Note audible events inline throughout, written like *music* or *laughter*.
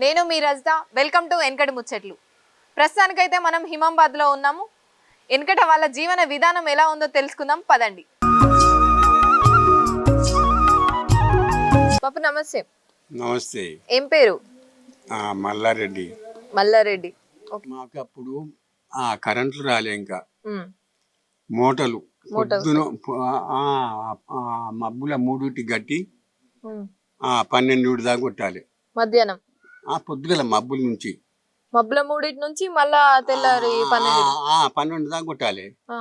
నేను మీ Rajitha. Welcome to వెనకటి ముచ్చట్లు ప్రస్తుతానికైతే మనం హిమాబాద్లో ఉన్నాము. వెనకట వాళ్ళ జీవన విధానం ఎలా ఉందో తెలుసుకుందాం. పదండి. పాప నమస్తే. నమస్తే. ఏం పేరు? మల్లారెడ్డి. మల్లారెడ్డి. మాకు అప్పుడు ఆ కరెంట్లు రాలే ఇంకా. మూటలు. పొద్దున మబ్బుల మూడుటి గట్టి. ఆ పన్నెండు దాకా కొట్టాలి. మధ్యాహ్నం. ఆ పొద్దుగల మబ్బుల నుంచి. మబ్బుల మూడింటి నుంచి మళ్ళా తెల్లారి పన్నెండు. ఆ, పన్నెండు దాకా కొట్టాలి. ఆ,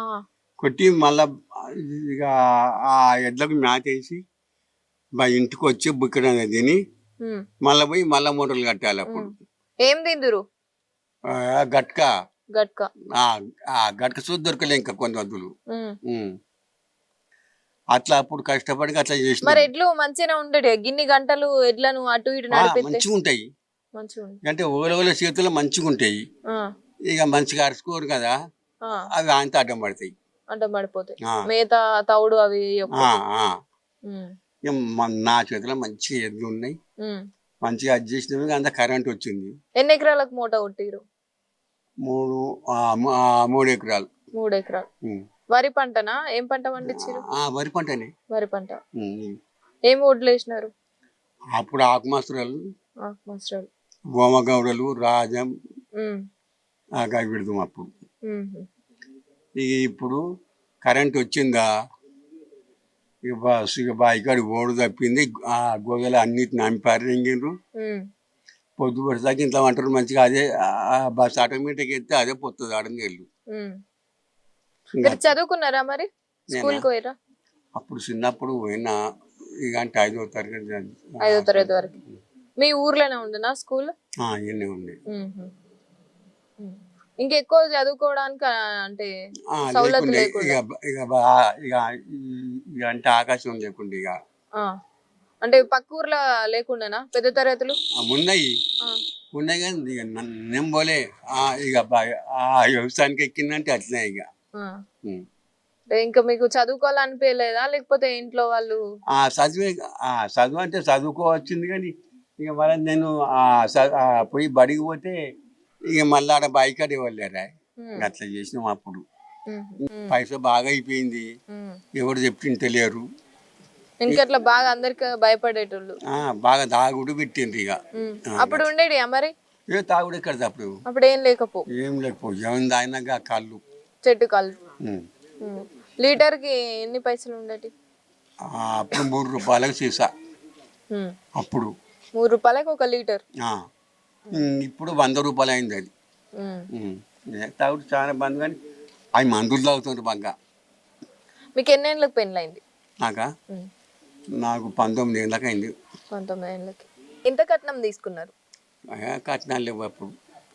కొట్టి మళ్ళా ఇక ఆ ఎడ్లకు మేతేసి మా ఇంటికి వచ్చి బుక్కడ తిని ఉమ్, మళ్ళీ పోయి మళ్ళా మూటలు కట్టాలి అప్పుడు. ఉమ్. ఏం తిందురు? ఆ, గట్క. గట్క. ఆ, ఆ గట్క చూసి దొరకలే ఇంకా కొన్ని వద్దులు ఉమ్. ఉమ్. అట్లా అప్పుడు కష్టపడి అట్లా చేసిన. మరి ఎడ్లు మంచిగానే ఉండేటి గిన్ని గంటలు ఎడ్లను అటు ఇటు నడిపితే మంచిగా ఉంటాయి మంచిగా అంటే ఓలవల చేతులు మంచిగా ఉంటాయి ఇక మంచిగా అరుచుకోరు కదా. అవి అంత అడ్డం పడతాయి. అడ్డం పడిపోతాయి. మేత తౌడు అవి నా చేతిలో మంచిగా ఎద్దులు ఉన్నాయి. మంచిగా అది అంత కరెంట్ వచ్చింది. ఎన్ని ఎకరాలకు మూట కొట్టిరు మూడు మూడు ఎకరాలు. మూడు ఎకరాలు. వరి పంటనా? ఏం పంట పండించిరు ఆ వరి పంటనే. వరి పంట. ఏం వడ్లు వేసినారు? అప్పుడు ఆకుమాసురాలు మస్టర్డ్ గోమగౌడలు రాజం ఆ విడదాం అప్పుడు. ఇక ఇప్పుడు కరెంట్ వచ్చిందా? ఇక బస్ ఇక బాయికాడి ఓడు తప్పింది ఆ గోగలు అన్నిటి నంపారు ఇంగిండ్రు పొద్దు పడిదాకా ఇంట్లో అంటారు మంచిగా అదే ఆ బస్ ఆటోమేటిక్ ఎత్తే అదే పోతుంది ఆడ నీళ్ళు మీరు చదువుకున్నారా మరి? అప్పుడు చిన్నప్పుడు పోయినా ఇక అంటే ఐదో తరగతి ఐదో తరగతి వరకు. మీ ఊర్లోనే ఉండనా స్కూల్? ఆ, ఇవన్నీ ఉంది. ఇంకెక్కువ చదువుకోవడానికి అంటే సౌలత్ లేకుండే. ఇక బ- ఇక ఇక అంటే ఆకాశం లేకుండా ఇక. ఆ. అంటే పక్క ఊర్లో లేకుండానా? పెద్ద తరగతులు? ఆ, ఉన్నాయి. ఆ. ఉన్నాయి కానీ ఇక నన్ను నేను పోలే. ఆ, ఇక బా- ఆ వ్యవసాయానికి ఎక్కిందంటే అట్లనే ఇక. ఆ. ఉం. అంటే ఇంకా మీకు చదువుకోవాలనిపించలేదా? లేకపోతే ఇంట్లో వాళ్ళు ఆ చదివే ఆ చదువు అంటే చదువుకోవచ్చింది కానీ ఇక మళ్ళీ నేను పోయి బడికి పోతే ఇక మళ్ళీ ఆడ బైకాడ ఇవ్వలేరా? ఉమ్, అట్లా చేసినాం అప్పుడు. పైసా బాగా అయిపోయింది. ఎవరు చెప్పింటే లేరు ఇంకా అట్లా బాగా అందరికి భయపడేటోళ్ళు? బాగా దాగుడు పెట్టిండ్రు ఇక. అప్పుడు ఉండేది మరి? ఏ తాగుడు ఎక్కడ అప్పుడు? అప్పుడు ఏం లేకపో? ఏం లేకపో ఏమైంది ఆయనగా కళ్ళు. చెట్టు కాలు ఉం. ఉమ్. లీటర్కి ఎన్ని పైసలు ఉండేటి? అప్పుడు మూడు రూపాయలకు సీసా ఉమ్. అప్పుడు. మూడు రూపాయలకి ఒక లీటర్. ఇప్పుడు వంద రూపాయలు అయింది అది. తాగుడు చాలా బంద్ కానీ అవి మందులు తాగుతుండ్రు బాగా మీకు ఎన్ని ఏళ్ళకి పెళ్ళైంది నాకా. నాకు పంతొమ్మిది ఏళ్ళకి అయింది. పంతొమ్మిది ఏళ్ళకి. ఎంత కట్నం తీసుకున్నారు? కట్నాలు లేవు అప్పుడు.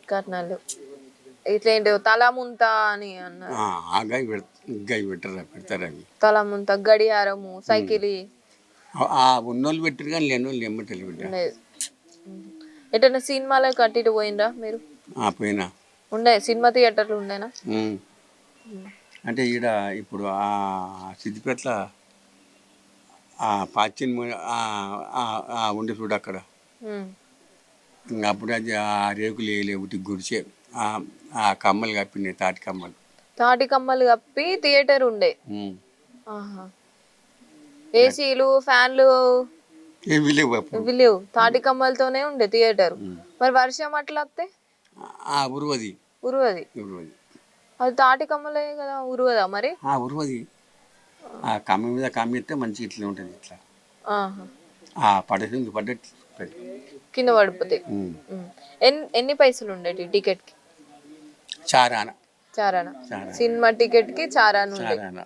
కట్నాలు ఇట్లా ఏంటి తలా ముంత అని అన్నారు. గై పెడతారు అవి. తలా ముంత గడియారము సైకిల్. ఆ- ఉన్నోళ్ళు పెట్టారు కానీ లేని వాళ్ళు ఎమ్మటలు పెట్టారు. ఎటైనా సినిమాలకు అటు ఇటు పోయిండ్రా మీరు? ఆ పోయినా. ఉండే సినిమా థియేటర్లు ఉండేనా. అంటే ఈడ ఇప్పుడు ఆ సిద్దిపేటల ఆ పాచిన్ ఉండే చూడు అక్కడ. అప్పుడు అది ఆ రేకులు వేయలేవు గుడిచే. ఆ కమ్మలు కప్పినాయి తాటి కమ్మలు. తాటి కమ్మలు కప్పి థియేటర్ ఉండే. ఆహా. ఏసీలు ఫ్యాన్లు లేవు అప్పుడు లేవు తాటి కమ్మలతోనే ఉండే థియేటర్. ఉం. మరి వర్షం అట్లా వస్తే? ఆ ఉరువది. ఉరువది. ఉరువది. అది తాటి కమ్మలే కదా ఉరువదా మరి? ఆ ఉరువది. ఆ కమ్మ మీద కమ్మి ఎత్తే మంచి ఇట్లా ఉంటుంది ఇట్లా. ఆహా. ఆ పడేసింది పడ్డట్టు. కింద పడిపోతాయి ఉం. ఉమ్. ఎన్ ఎన్ని పైసలు ఉండేటి టికెట్కి చారాన. చారానా. చారాన. సినిమా టికెట్కి చారాన చారాన.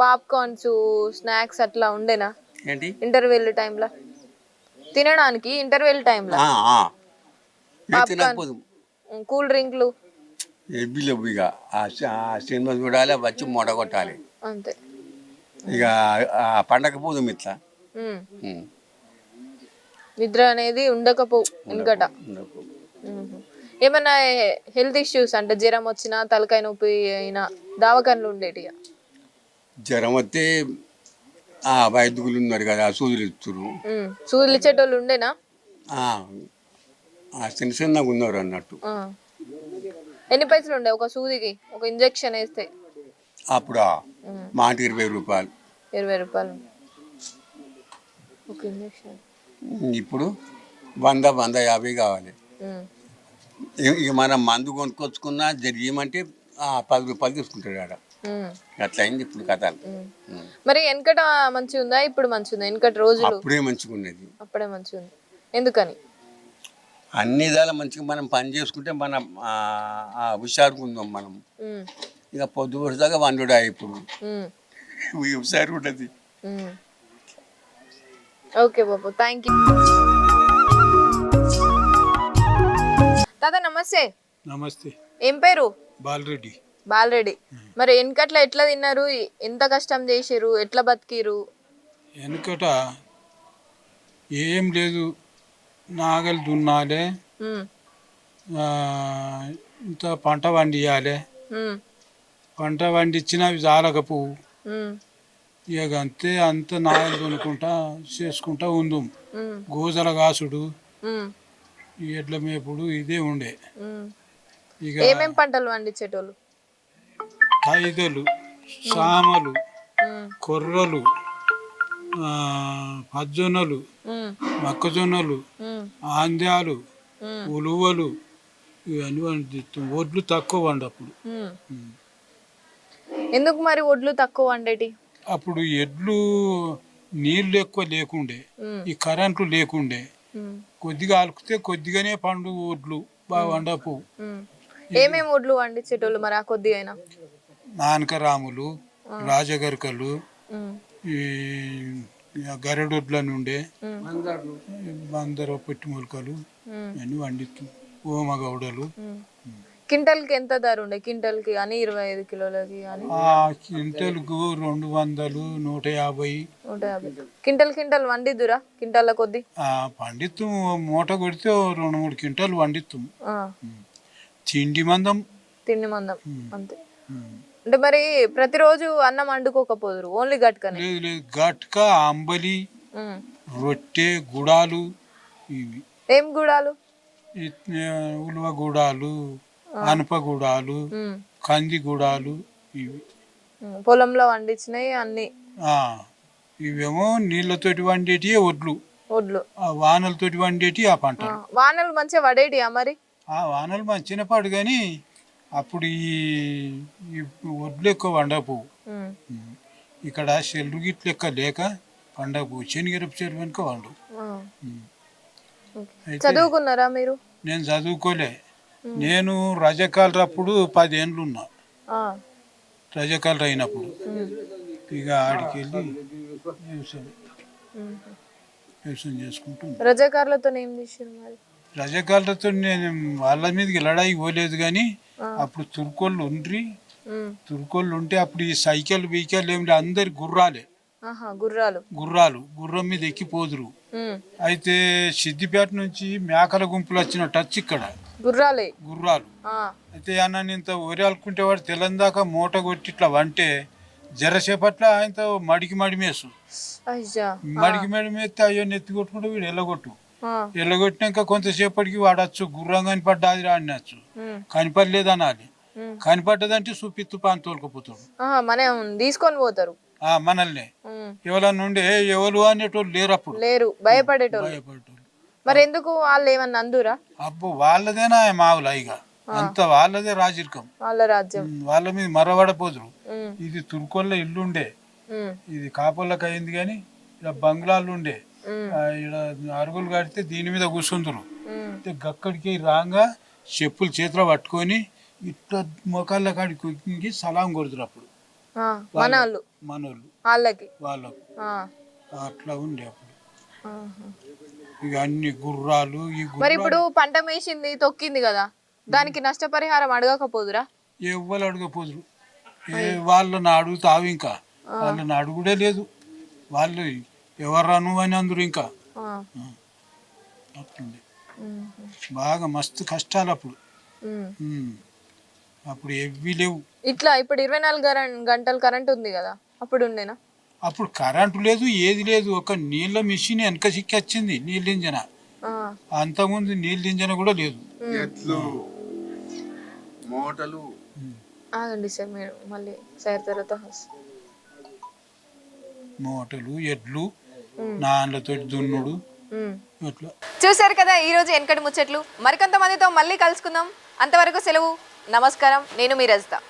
పాప్కార్న్స్ స్నాక్స్ అట్లా ఉండేనా? ఏంటి? ఇంటర్వెల్ టైంలో తినడానికి ఇంటర్వెల్ టైంలో ఆ, ఆ. ఏ తినకపోదు. కూల్ డ్రింక్లు. లేవు ఇక. ఆ సి- ఆ సినిమా చూడాలి వచ్చి మొడగొట్టాలి అంతే. ఇక ఆ పండగ పోదు ఇట్లా. ఉమ్. ఉం. నిద్ర అనేది ఉండకపో ఇంకట ఉండకు. ఏమన్నా హెల్త్ ఇష్యూస్ అంటే జ్వరం వచ్చినా తలకాయ నొప్పి అయినా దావకాన్లు ఉండేటి జ్వరం వస్తే ఆ వైద్యులు ఉన్నారు కదా సూదులు ఇస్తారు సూదులు ఇచ్చేటోళ్ళు ఉండేనా? చిన్న చిన్నగా ఉన్నారు అన్నట్టు. ఎన్ని పైసలు ఉండే ఒక సూదికి? ఒక ఇంజెక్షన్ వేస్తే? అప్పుడు? ఆ మాటికి ఇరవై రూపాయలు. ఇరవై రూపాయలు. ఒక ఇంజెక్షన్. ఇప్పుడు వంద వంద యాభై కావాలి. ఇక మనం మందు కొనుక్కొచ్చుకున్నా జరిగేమంటే పది రూపాయలు తీసుకుంటాడు ఆడ. అట్లా అయింది ఇప్పుడు కథ. మరి వెనకట మంచిగా ఉందా ఇప్పుడు మంచిగా ఉందా వెనకటి రోజులు? అప్పుడే మంచిగా ఉన్నది అప్పుడే మంచిగా ఉంది ఎందుకని? అన్ని విధాల మంచిగా మనం పని చేసుకుంటే మనం హుషారుగా ఉందాం మనం. ఇక పొద్దు వరుసగా వండుడా ఇప్పుడు. *laughs* హుషారు ఉంటుంది. ఓకే బాబు థ్యాంక్ యూ దాదా నమస్తే. నమస్తే. ఏం పేరు? బాలరెడ్డి. బాలరెడ్డి మరి వెనకట్లా ఎట్లా తిన్నారు? ఎంత కష్టం చేసిరు ఎట్లా బతికిరు వెనుకట ఏం లేదు. నాగలి దున్నాలే. ఇంత పంట వండియాలి ఉమ్, పంట చాలకపోవు ఉమ్, ఇక అంతే అంత నాగలి దున్నుకుంటా చేసుకుంటా ఉందాం. గోజల కాసుడు. ఎడ్ల మేపుడు ఇదే ఉండే. ఇక ఏమేం పంటలు పండించేటోళ్ళు? ఖైదలు సామలు కొర్రలు పజ్జొన్నలు మొక్కజొన్నలు ఉమ్, ఉలువలు ఇవన్నీ పండిస్తాం ఒడ్లు తక్కువ వండి అప్పుడు ఉమ్. ఎందుకు మరి ఒడ్లు తక్కువ వండేటి? అప్పుడు ఎడ్లు నీళ్ళు ఎక్కువ లేకుండే ఈ కరెంట్లు లేకుండే కొద్దిగా అలుకుతే కొద్దిగానే పండు ఒడ్లు బాగా వండపు ఉమ్. ఏమేం ఒడ్లు వండించేటోళ్ళు మరి ఆ కొద్దిగా అయినా నానకరాములు రాజగరికలు ఈ గరడొడ్ల నుండే బందర పొట్టి మొలకలు ఇవన్నీ వండిస్తాం ఓమగౌడలు. కింటల్కి ఎంత ధర ఉండే? కింటల్కి కానీ ఇరవై ఐదు కిలోలకి కానీ ఆ క్వింటల్కు రెండు వందలు నూట యాభై. నూట యాభై. Quintal quintal వండిద్దురా? కింటల్ల కొద్ది? ఆ పండిత్తం. మూట కొడితే రెండు మూడు క్వింటాలు వండిత్తం. తిండి మందం. తిండి మందం. అంతే. అంటే మరి ప్రతిరోజు అన్నం వండుకోకపోదురు ఓన్లీ గట్కనే? లేదు లేదు. గట్క అంబలి. రొట్టె గుడాలు ఇవి. ఏం గుడాలు? ఉలువ గుడాలు అనప గుడాలు కంది గుడాలు ఇవి. పొలంలో వండించినవి అన్ని. ఇవేమో నీళ్ళతోటి వండేటి ఒడ్లు ఒడ్లు ఆ వానలతోటి వండేటి ఆ పంట వానలు మంచిగా పడేటియా మరి? ఆ వానలు మంచిన పాడు కానీ అప్పుడు ఈ ఈ ఒడ్లు ఎక్కువ ఉమ్. ఇక్కడ చెల్లు గిట్లు లెక్క లేక పండగ శనిగిరపు చెరువు వెనుక వండు చదువుకున్నారా మీరు? నేను చదువుకోలే. నేను రజకాలప్పుడు పదేళ్ళు ఉన్నా రజకాలు అయినప్పుడు ఇక ఆడికి వెళ్ళి వ్యవసాయం. వ్యవసాయం చేసుకుంటున్నా. రజాకార్లతో ఏం చేసారు మరి? రజకాలతో నేను వాళ్ళ మీదకి లడాయి పోలేదు కానీ అప్పుడు తుర్కోళ్ళు ఉండ్రి. తుర్కోళ్ళు ఉంటే అప్పుడు ఈ సైకిల్ బీకెల్ ఏమి లే- అందరి గుర్రాలే. గుర్రాలు. గుర్రాలు. గుర్రం మీద ఎక్కిపోదురు అయితే సిద్దిపేట నుంచి మేకల గుంపులు వచ్చిన టచ్ ఇక్కడ. గుర్రాలే. గుర్రాలు. అయితే అన్న ఇంత ఒరి అలుకుంటే వాడు తెల్లందాక మూట కొట్టి ఇట్లా వంటే జరసేపట్ల ఆయనతో మడికి మడి మేసు అయ్యా మడికి మడి మేస్తే అయ్యో నెత్తి కొట్టుకుంటే వీడు ఎల్లగొట్టు. ఎల్లగొట్టినాక కొంతసేపటికి వాడచ్చు గుర్రం కనిపడ్డాది రాడినచ్చు కనిపడలేదు అనాలి. కనిపడ్డదంటే సుపిత్తు పాన్ తోలుకపోతాడు. మనం తీసుకొని పోతారు. ఆ మనల్ని. ఎవరన్నా ఉండే "ఏ, ఎవరు? అనేటోళ్ళు లేరు అప్పుడు. లేరు భయపడేటోళ్ళు. భయపడేటోళ్ళు. మరి ఎందుకు వాళ్ళు ఏమన్నా అందురా? అబ్బో వాళ్ళదేనా మావులు ఇక అంత వాళ్ళదే రాజరికం. వాళ్ళ రాజ్యం. వాళ్ళ మీద మరవడపోదురు. ఇది తుర్కోళ్ళ ఇల్లు ఉండే ఉమ్, ఇది కాపోళ్ళకి అయింది కానీ ఇక్కడ బంగ్లాలు ఉండే అరుగులు కడితే దీని మీద కూర్చుందరు గక్కడికి రాగా చెప్పులు చేతిలో పట్టుకొని ఇట్లా మొకాళ్ళ కాడికి సలాం కొడుతురు అప్పుడు. మనోళ్ళు. వాళ్ళకి. వాళ్ళకు. అట్లా ఉండే అప్పుడు. ఇక అన్ని గుర్రాలు మరి ఇప్పుడు పంట మేసింది తొక్కింది కదా దానికి నష్టపరిహారం అడగకపోదురా? ఎవ్వరు అడగపోదురు. వాళ్ళని అడుగుతావు ఇంకా? వాళ్ళని అడుగుడే లేదు. వాళ్ళు ఎవరు నువ్వు అని అందరు ఇంకా? అట్లుండే ఉమ్, బాగా మస్తు కష్టాలు అప్పుడు. అప్పుడు ఎవ్వి లేవు. ఇట్లా ఇప్పుడు ఇరవై నాలుగు గంటలు కరెంట్ ఉంది కదా అప్పుడు ఉండేనా? అప్పుడు కరెంటు లేదు ఏది లేదు. ఒక నీళ్ళ మిషన్ వెనక చిక్కి వచ్చింది నీళ్ళ ఇంజన అంతకుముందు నీళ్ళు దించన కూడా లేదు. ఎట్లు? మూటలు ఆగండి సార్ మీరు మళ్ళీ సార్ తర్వాత. మూటలు ఎడ్లు. నాన్నలతో దున్నుడు. అట్లా. చూశారు కదా ఈ రోజు వెనకటి ముచ్చట్లు. మరికొంతమందితో మళ్ళీ కలుసుకుందాం. అంతవరకు సెలవు. నమస్కారం. నేను మీ రజిత.